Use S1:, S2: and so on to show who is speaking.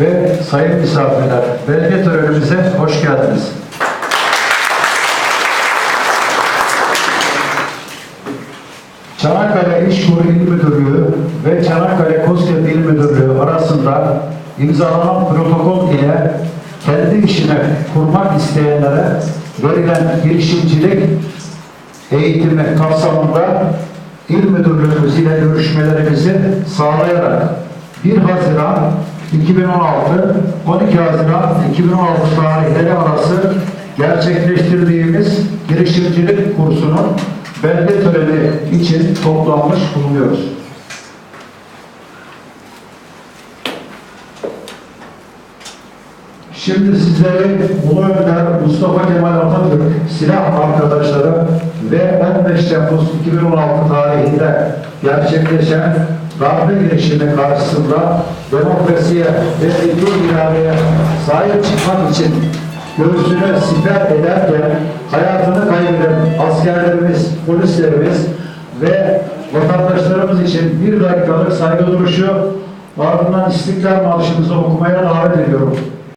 S1: ve sayın misafirler, belge törenimize hoş geldiniz. Çanakkale İşkur İl Müdürlüğü ve Çanakkale Koskep İl Müdürlüğü arasında imzalanan protokol ile kendi işini kurmak isteyenlere verilen girişimcilik eğitimi kapsamında İl Müdürlüğümüz ile görüşmelerimizi sağlayarak 1 Haziran 2016 12 Haziran 2016 tarihleri arası gerçekleştirdiğimiz girişimcilik kursunun belge töreni için toplanmış bulunuyoruz. Şimdi sizleri Ulu Önder Mustafa Kemal Atatürk silah arkadaşları ve 15 Temmuz 2016 tarihinde gerçekleşen darbe girişimi karşısında demokrasiye ve milli iradeye sahip çıkmak için göğsüne siper ederken hayatını kaybeden askerlerimiz, polislerimiz ve vatandaşlarımız için bir dakikalık saygı duruşu ardından İstiklal Marşımızı okumaya davet ediyorum.